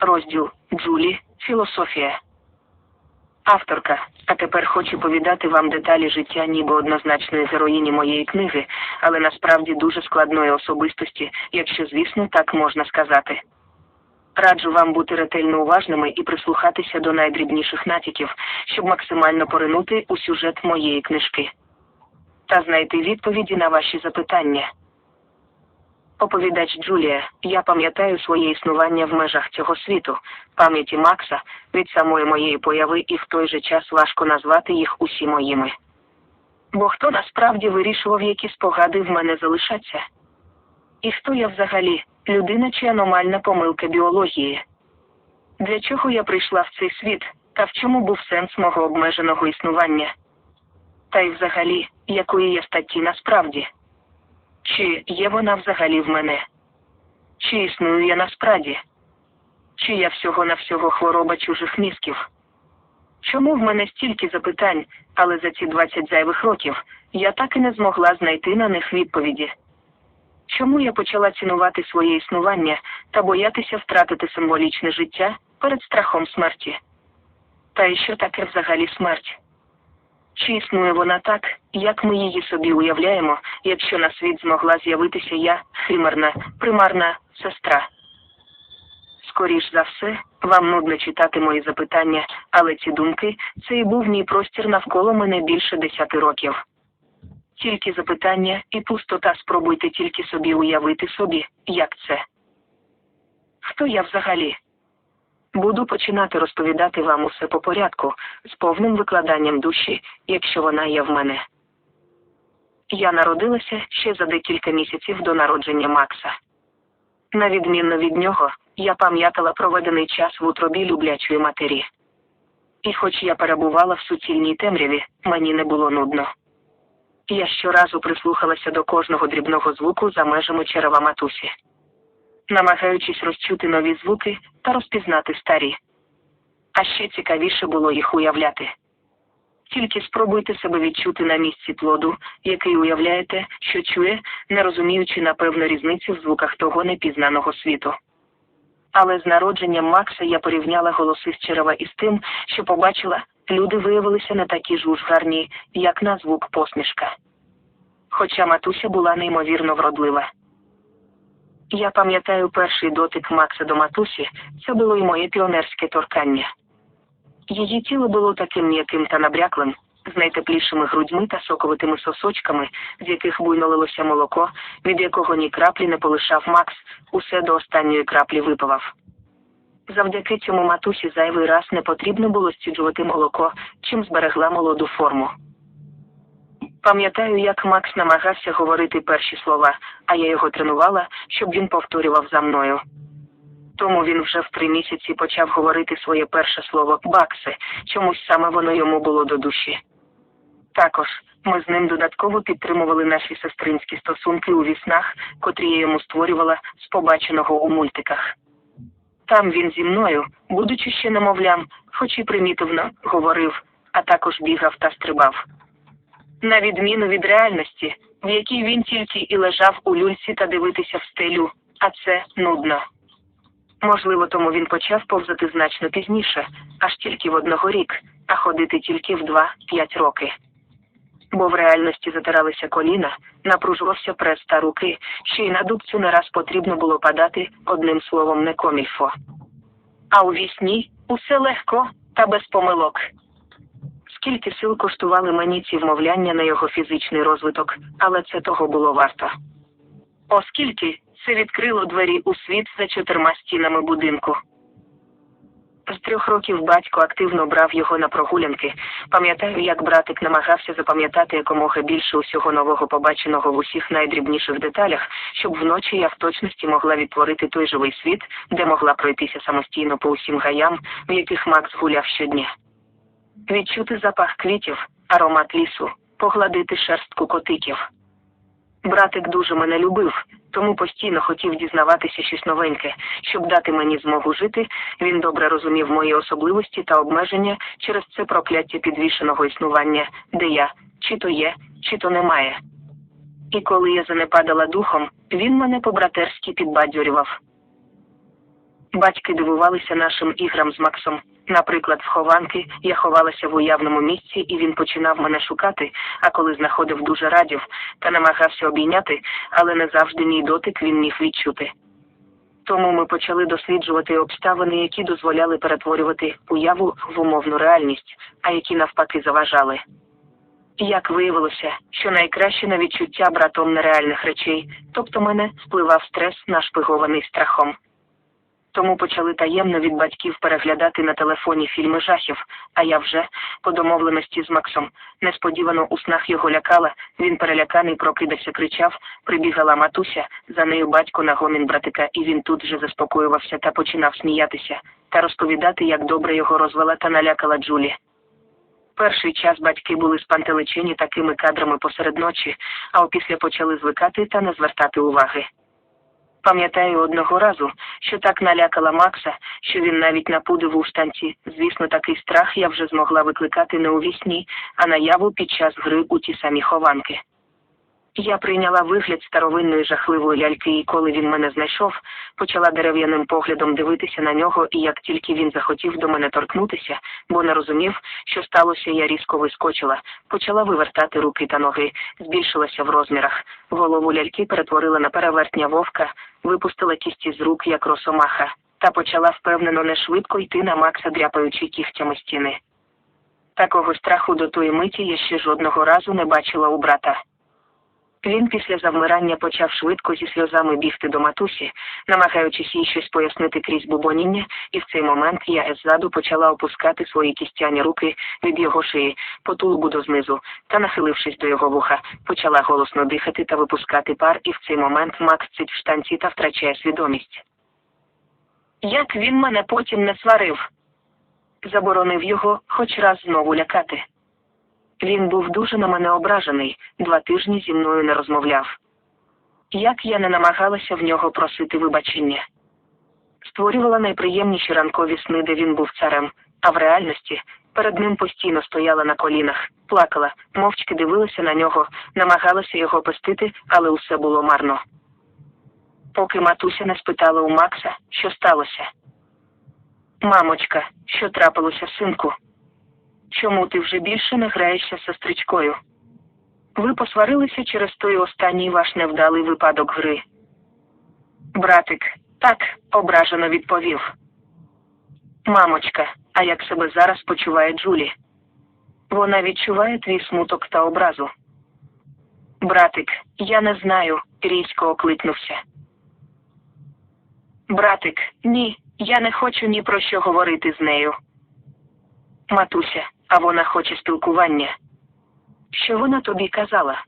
Розділ Джулі. Філософія. Авторка. А тепер хочу повідати вам деталі життя ніби однозначної героїні моєї книги, але насправді дуже складної особистості, якщо, звісно, так можна сказати. Раджу вам бути ретельно уважними і прислухатися до найдрібніших натяків, щоб максимально поринути у сюжет моєї книжки та знайти відповіді на ваші запитання. Оповідач Джулія, я пам'ятаю своє існування в межах цього світу, пам'яті Макса, від самої моєї появи і в той же час важко назвати їх усі моїми. Бо хто насправді вирішував, які спогади в мене залишаться? І хто я взагалі, людина чи аномальна помилка біології? Для чого я прийшла в цей світ, та в чому був сенс мого обмеженого існування? Та й взагалі, якої я статті насправді? Чи є вона взагалі в мене? Чи існую я насправді? Чи я всього на всього хвороба чужих мізків? Чому в мене стільки запитань, але за ці 20 зайвих років я так і не змогла знайти на них відповіді? Чому я почала цінувати своє існування та боятися втратити символічне життя перед страхом смерті? Та і що таке взагалі смерть? Чи існує вона так, як ми її собі уявляємо, якщо на світ змогла з'явитися я, химерна, примарна сестра? Скоріш за все, вам нудно читати мої запитання, але ці думки це і був мій простір навколо мене більше десяти років. Тільки запитання і пустота спробуйте тільки собі уявити собі, як це. Хто я взагалі? Буду починати розповідати вам усе по порядку, з повним викладанням душі, якщо вона є в мене. Я народилася ще за декілька місяців до народження Макса. На відмінно від нього, я пам'ятала проведений час в утробі люблячої матері. І хоч я перебувала в суцільній темряві, мені не було нудно. Я щоразу прислухалася до кожного дрібного звуку за межами черева матусі намагаючись розчути нові звуки та розпізнати старі. А ще цікавіше було їх уявляти. Тільки спробуйте себе відчути на місці плоду, який уявляєте, що чує, не розуміючи напевно різниці в звуках того непізнаного світу. Але з народженням Макса я порівняла голоси з черева із тим, що побачила, люди виявилися не такі ж уж гарні, як на звук посмішка. Хоча матуся була неймовірно вродлива. Я пам'ятаю перший дотик Макса до матусі, це було й моє піонерське торкання. Її тіло було таким м'яким та набряклим, з найтеплішими грудьми та соковитими сосочками, з яких буйно лилося молоко, від якого ні краплі не полишав Макс, усе до останньої краплі випивав. Завдяки цьому матусі зайвий раз не потрібно було стіджувати молоко, чим зберегла молоду форму. Пам'ятаю, як Макс намагався говорити перші слова, а я його тренувала, щоб він повторював за мною. Тому він вже в три місяці почав говорити своє перше слово бакси, чомусь саме воно йому було до душі. Також ми з ним додатково підтримували наші сестринські стосунки у віснах, котрі я йому створювала з побаченого у мультиках. Там він зі мною, будучи ще немовлям, хоч і примітивно, говорив, а також бігав та стрибав на відміну від реальності, в якій він тільки і лежав у люльці та дивитися в стелю, а це нудно. Можливо, тому він почав повзати значно пізніше, аж тільки в одного рік, а ходити тільки в два-п'ять роки. Бо в реальності затиралися коліна, напружувався прес та руки, ще й на дубцю не раз потрібно було падати одним словом не комільфо. А у вісні усе легко та без помилок. Скільки сил коштували мені ці вмовляння на його фізичний розвиток, але це того було варто. Оскільки це відкрило двері у світ за чотирма стінами будинку. З трьох років батько активно брав його на прогулянки. Пам'ятаю, як братик намагався запам'ятати якомога більше усього нового побаченого в усіх найдрібніших деталях, щоб вночі я в точності могла відтворити той живий світ, де могла пройтися самостійно по усім гаям, в яких Макс гуляв щодня відчути запах квітів, аромат лісу, погладити шерстку котиків. Братик дуже мене любив, тому постійно хотів дізнаватися щось новеньке, щоб дати мені змогу жити. Він добре розумів мої особливості та обмеження через це прокляття підвішеного існування, де я чи то є, чи то немає. І коли я занепадала духом, він мене по-братерськи підбадьорював. Батьки дивувалися нашим іграм з Максом. Наприклад, хованки я ховалася в уявному місці, і він починав мене шукати, а коли знаходив дуже радів та намагався обійняти, але не завжди мій дотик він міг відчути. Тому ми почали досліджувати обставини, які дозволяли перетворювати уяву в умовну реальність, а які навпаки заважали. Як виявилося, що найкраще на відчуття братом нереальних речей, тобто мене впливав стрес, нашпигований страхом. Тому почали таємно від батьків переглядати на телефоні фільми жахів, а я вже, по домовленості з Максом, несподівано у снах його лякала, він переляканий прокидався, кричав, прибігала матуся, за нею батько на гомін братика, і він тут же заспокоювався та починав сміятися та розповідати, як добре його розвела та налякала Джулі. Перший час батьки були спантеличені такими кадрами посеред ночі, а опісля почали звикати та не звертати уваги. Пам'ятаю одного разу, що так налякала Макса, що він навіть напудив у штанці. Звісно, такий страх я вже змогла викликати не у вісні, а наяву під час гри у ті самі хованки. Я прийняла вигляд старовинної жахливої ляльки, і коли він мене знайшов, почала дерев'яним поглядом дивитися на нього, і як тільки він захотів до мене торкнутися, бо не розумів, що сталося, я різко вискочила, почала вивертати руки та ноги, збільшилася в розмірах. Голову ляльки перетворила на перевертня вовка, випустила кісті з рук, як росомаха, та почала впевнено не швидко йти на Макса, дряпаючи кігтями стіни. Такого страху до тої миті я ще жодного разу не бачила у брата. Він після завмирання почав швидко зі сльозами бігти до матусі, намагаючись їй щось пояснити крізь бубоніння, і в цей момент я ззаду почала опускати свої кістяні руки від його шиї, по тулубу до знизу, та, нахилившись до його вуха, почала голосно дихати та випускати пар, і в цей момент Макс цить в штанці та втрачає свідомість. Як він мене потім не сварив, заборонив його хоч раз знову лякати. Він був дуже на мене ображений, два тижні зі мною не розмовляв. Як я не намагалася в нього просити вибачення, створювала найприємніші ранкові сни, де він був царем, а в реальності перед ним постійно стояла на колінах, плакала, мовчки дивилася на нього, намагалася його пестити, але усе було марно. Поки матуся не спитала у Макса, що сталося. Мамочка, що трапилося, синку? Чому ти вже більше не граєшся сестричкою? Ви посварилися через той останній ваш невдалий випадок гри. Братик, так, ображено відповів. Мамочка, а як себе зараз почуває Джулі? Вона відчуває твій смуток та образу. Братик, я не знаю, різко окликнувся. Братик, ні, я не хочу ні про що говорити з нею. Матуся, а вона хоче спілкування. Що вона тобі казала?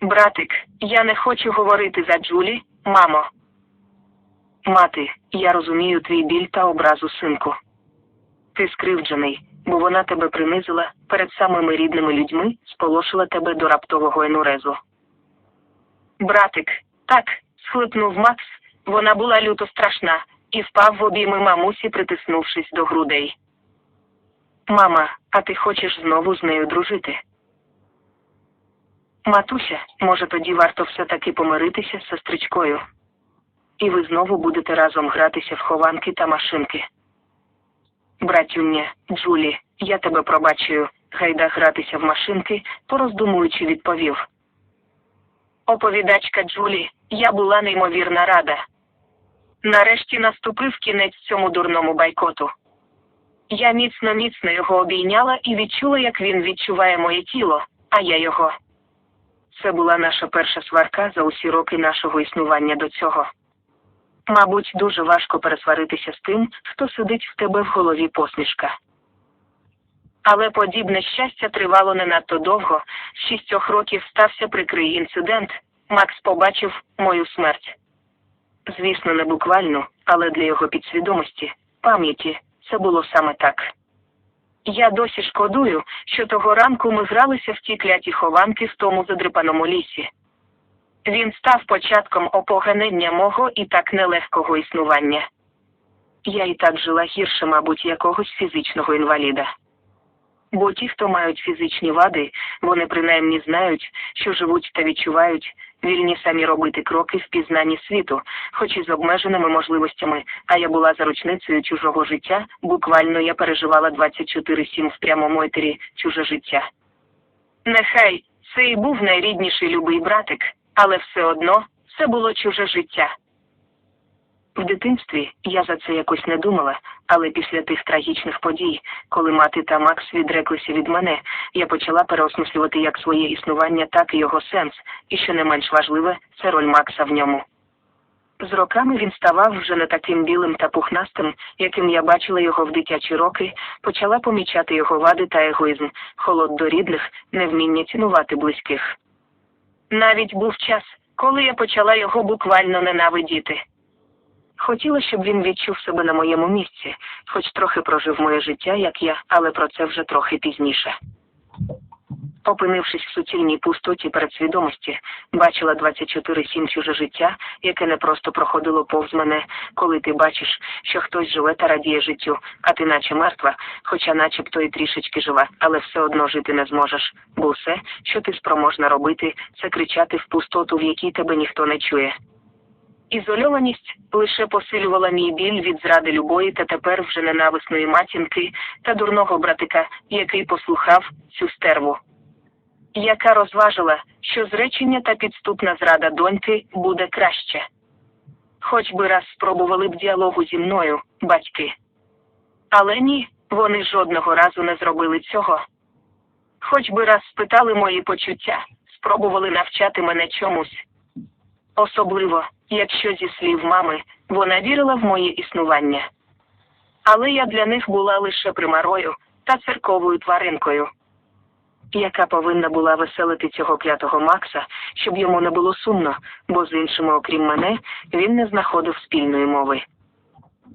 Братик, я не хочу говорити за Джулі, мамо. Мати, я розумію твій біль та образу, синку. Ти скривджений, бо вона тебе принизила перед самими рідними людьми, сполошила тебе до раптового енурезу. Братик, так, схлипнув Макс, вона була люто страшна, і впав в обійми мамусі, притиснувшись до грудей. Мама, а ти хочеш знову з нею дружити? Матуся, може тоді варто все-таки помиритися з сестричкою. І ви знову будете разом гратися в хованки та машинки. Братюння, Джулі, я тебе пробачую, гайда гратися в машинки, пороздумуючи відповів. Оповідачка Джулі, я була неймовірна рада. Нарешті наступив кінець цьому дурному байкоту. Я міцно міцно його обійняла і відчула, як він відчуває моє тіло, а я його. Це була наша перша сварка за усі роки нашого існування до цього. Мабуть, дуже важко пересваритися з тим, хто сидить в тебе в голові посмішка. Але подібне щастя тривало не надто довго. З шістьох років стався прикрий інцидент. Макс побачив мою смерть. Звісно, не буквально, але для його підсвідомості, пам'яті, це було саме так. Я досі шкодую, що того ранку ми гралися в ті кляті хованки в тому задрипаному лісі. Він став початком опоганення мого і так нелегкого існування. Я і так жила гірше, мабуть, якогось фізичного інваліда. Бо ті, хто мають фізичні вади, вони принаймні знають, що живуть та відчувають, вільні самі робити кроки в пізнанні світу, хоч і з обмеженими можливостями, а я була заручницею чужого життя, буквально я переживала 24-7 в прямому етері чуже життя. Нехай це і був найрідніший любий братик, але все одно це було чуже життя. В дитинстві я за це якось не думала, але після тих трагічних подій, коли мати та Макс відреклися від мене, я почала переосмислювати як своє існування, так і його сенс, і що не менш важливе, це роль Макса в ньому. З роками він ставав вже не таким білим та пухнастим, яким я бачила його в дитячі роки, почала помічати його вади та егоїзм, холод до рідних, невміння цінувати близьких. Навіть був час, коли я почала його буквально ненавидіти. Хотіла, щоб він відчув себе на моєму місці, хоч трохи прожив моє життя, як я, але про це вже трохи пізніше. Опинившись в суцільній пустоті передсвідомості, бачила 24-7 чуже життя, яке не просто проходило повз мене, коли ти бачиш, що хтось живе та радіє життю, а ти наче мертва, хоча начебто і трішечки жива, але все одно жити не зможеш, бо все, що ти спроможна робити, це кричати в пустоту, в якій тебе ніхто не чує. Ізольованість лише посилювала мій біль від зради любої та тепер вже ненависної матінки та дурного братика, який послухав цю стерву. Яка розважила, що зречення та підступна зрада доньки буде краще. Хоч би раз спробували б діалогу зі мною, батьки. Але ні, вони жодного разу не зробили цього. Хоч би раз спитали мої почуття, спробували навчати мене чомусь. Особливо, якщо зі слів мами вона вірила в моє існування. Але я для них була лише примарою та церковою тваринкою, яка повинна була веселити цього клятого Макса, щоб йому не було сумно, бо з іншими, окрім мене, він не знаходив спільної мови.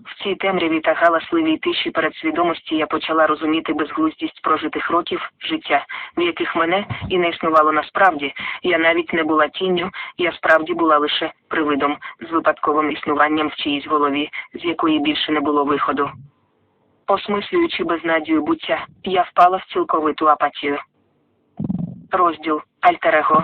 В цій темряві та галасливій тиші передсвідомості я почала розуміти безглуздість прожитих років життя, в яких мене і не існувало насправді. Я навіть не була тінню, я справді була лише привидом з випадковим існуванням в чиїсь голові, з якої більше не було виходу. Осмислюючи безнадію буття, я впала в цілковиту апатію. Розділ Альтерего